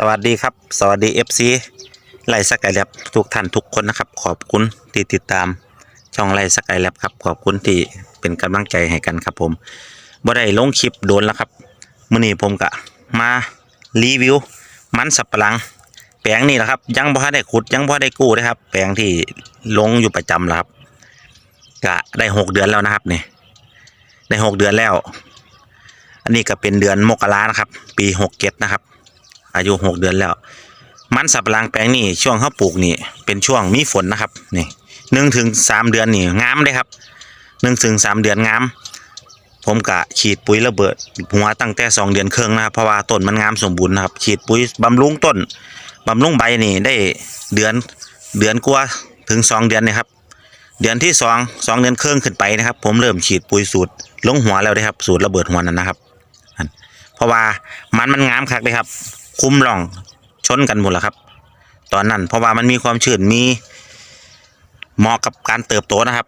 สวัสดีครับ สวัสดีเอฟซีไลฟ์สกายแลบทุกท่านทุกคนนะครับ ขอบคุณที่ติดตามช่องไลฟ์สกายแลบครับ ขอบคุณที่เป็นกำลังใจให้กันครับผมบ่ได้ลงคลิปโดนแล้วครับมื้อนี้ผมก็มารีวิว มันสับปะหลัง แปลงนี่แหละครับ ยังบ่ได้ขุดยังบ่ได้กู้นะครับ แปลงที่ลงอยู่ประจำแล้วครับก็ได้หกเดือนแล้วนะครับนี่ได้หกเดือนแล้ว อันนี้ก็เป็นเดือนมกรานะครับ ปีหกเจ็ดนะครับ อายุหกเดือนแล้ว มันสับปะหลังแปลงนี่ช่วงเขาปลูกนี่เป็นช่วงมีฝนนะครับนี่หนึ่งถึงสามเดือนนี่งามเลยครับหนึ่งถึงสามเดือนงาม ผมกะฉีดปุ๋ยระเบิดหัวตั้งแต่สองเดือนครึ่งนะครับเพราะว่าต้นมันงามสมบูรณ์นะครับฉีดปุ๋ยบำรุงต้นบำรุงใบนี่ได้เดือนเดือนกว่าถึงสองเดือนนะครับ เดือนที่สองสองเดือนครึ่งขึ้นไปนะครับ ผมเริ่มฉีดปุ๋ยสูตรลงหัวแล้วนะครับ สูตรระเบิดหัวนั่นนะครับเพราะว่ามันมันงามคักเลยครับ คุ้มร่องชนกันหมดแล้วครับ ตอนนั้นเพราะว่ามันมีความชื้นมีเหมาะกับการเติบโตนะครับ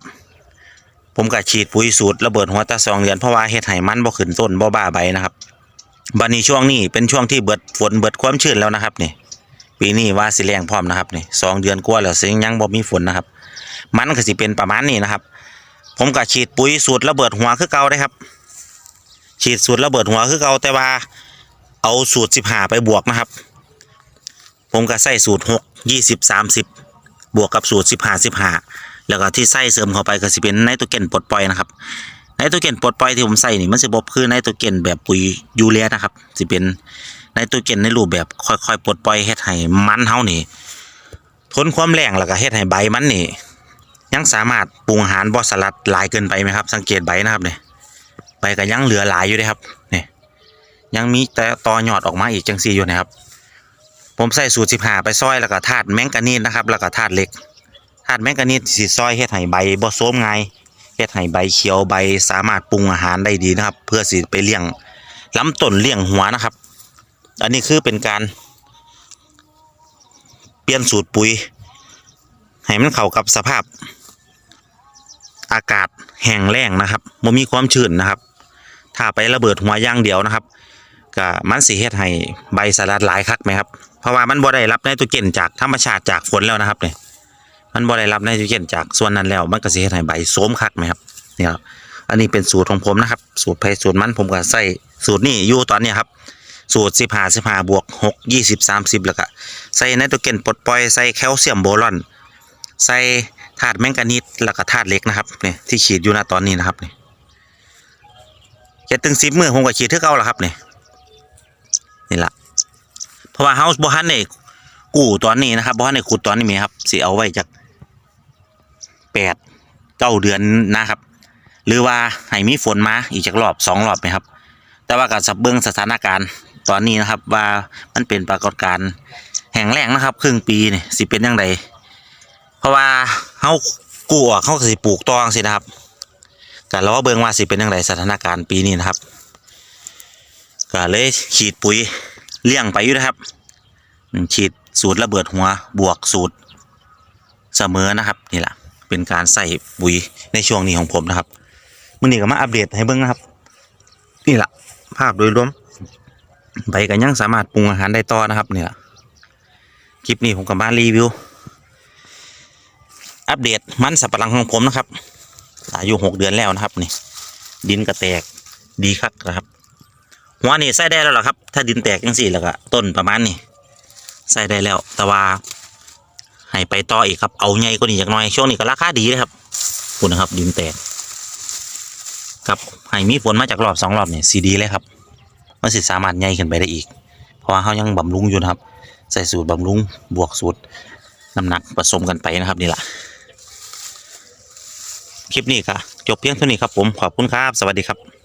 ผมก็ฉีดปุ๋ยสูตรระเบิดหัวตาสองเดือนเพราะว่าเฮ็ดให้มันบ่ขึ้นต้นบ่บ้าใบนะครับบัดนี้ช่วงนี้เป็นช่วงที่เบิดฝนเบิดความชื้นแล้วนะครับนี่ปีนี้ว่าสิแรงพร้อมนะครับนี่สองเดือนกว่าแล้วสิยังบ่มีฝนนะครับ มันก็สิเป็นประมาณนี้นะครับ ผมก็ฉีดปุ๋ยสูตรระเบิดหัวคือเก่าได้ครับ ฉีดสูตรระเบิดหัวคือเก่าแต่ว่า เอาสูตรสิบห้าไปบวกนะครับ ผมก็ใส่สูตรหกยี่สิบสามสิบบวกกับสูตรสิบห้าสิบห้าแล้วก็ที่ใส่เสริมเข้าไปก็สิเป็นไนโตรเจนปลดปล่อยนะครับไนโตรเจนปลดปล่อยที่ผมใส่นี่มันสิบบคือไนโตรเจนแบบปุ๋ยยูเรียนะครับสิเป็นไนโตรเจนในรูปแบบค่อยๆปลดปล่อยเฮ็ดให้มันเฮานี่ทนความแรงแล้วก็เฮ็ดให้ใบมันนี่ยังสามารถปรุงอาหารบ่สลัดหลายเกินไปไหมครับ สังเกตใบนะครับเนี่ยใบก็ยังเหลือหลายอยู่เลยครับเนี่ย ยังมีแต่ตอหยอดออกมาอีกจังซี่อยู่นะครับ ผมใส่สูตรสิบห้าไปซอยแล้วก็ธาตุแมงกานีสนะครับ แล้วก็ธาตุเหล็กธาตุแมงกานีสสิซอยเฮ็ดให้ใบบ่โซมง่ายเฮ็ดให้ใบเขียวใบสามารถปรุงอาหารได้ดีนะครับ เพื่อสิไปเลี้ยงลำต้นเลี้ยงหัวนะครับ อันนี้คือเป็นการ เปลี่ยนสูตรปุ๋ย ให้มันเข้ากับสภาพ อากาศแห้งแล้งนะครับบ่มีความชื้นนะครับ ถ้าไประเบิดหัวย่างเดียวนะครับ ก็มันสิเฮ็ดให้ใบสลัดหลายคักไหมครับ เพราะว่ามันบ่ได้รับไนโตรเจนจากธรรมชาติจากฝนแล้วนะครับเนี่ยมันบ่ได้รับไนโตรเจนจากส่วนนั้นแล้ว มันก็สิเฮ็ดให้ใบโสมคักไหมครับเนี่ยครับอันนี้เป็นสูตรของผมนะครับ สูตรไผสูตรมันผมก็ใส่สูตรนี้อยู่ตอนนี้ครับ สูตร15 15บหาบวก6 20 30แล้วก็ใส่ไนโตรเจนปลดปล่อยใส่แคลเซียมโบรอน ใส่ธาตุแมงกานีสแล้วก็ธาตุเหล็กนะครับเนี่ยที่ขีดอยู่ณตอนนี้นะครับเนี่ยเจ็ดถึงสิบมือผมก็ฉีดเท่าเก่าแล้วครับเนี่ย นี่ละเพราะว่าเฮาส์บ่ฮันนี่กู้ตอนนี้นะครับบ่ฮันนี่ขุดตอนนี้มีครับสิเอาไว้จากแปดเก้าเดือนนะครับ หรือว่าให้มีฝนมาอีกจากรอบสองรอบไหมครับ แต่ว่าการสับเบิ้งสถานการณ์ตอนนี้นะครับว่ามันเป็นปรากฏการณ์แห่งแรงนะครับ ครึ่งปีนี่สิเป็นยังไงเพราะว่าเฮากู้เฮาสิปลูกตองสินะครับก็รอเบิ่งว่าสิเป็นยังไงสถานการณ์ปีนี้นะครับ ก็เลยฉีดปุ๋ยเลี้ยงไปอยู่นะครับ ฉีดสูตรระเบิดหัวบวกสูตรเสมอนะครับนี่แหละเป็นการใส่ปุ๋ยในช่วงนี้ของผมนะครับมื่อนี้ก็มาอัปเดตให้เบิ่งนะครับ นี่แหละภาพโดยรวมใบกันยังสามารถปรุงอาหารได้ต่อนะครับนี่ยคลิปนี้ผมก็มารีวิว อัปเดตมันสับปะหลังของผมนะครับอายุหกเดือนแล้วนะครับนี่ดินก็แตกดีคักนะครับ หัวนี่ใส่ได้แล้วหรอครับ ถ้าดินแตกจังสี่แล้วก็ต้นประมาณนี้ใส่ได้แล้ว แต่ว่าให้ไปต่ออีกครับ เอาใหญ่กว่านี้จากหน่อย ช่วงนี้ก็ราคาดีเลยครับคุณนะครับดินแตกครับให้มีฝนมาจากรอบสองรอบเนี่ยสีดีเลยครับมันสิสามารถใหญ่ขึ้นไปได้อีก เพราะว่าเขายังบำรุงอยู่นะครับ ใส่สูตรบำรุงบวกสูตรน้ำหนักผสมกันไปนะครับนี่แหละคลิปนี้ก็จบเพียงเท่านี้ครับผมขอบคุณครับ สวัสดีครับ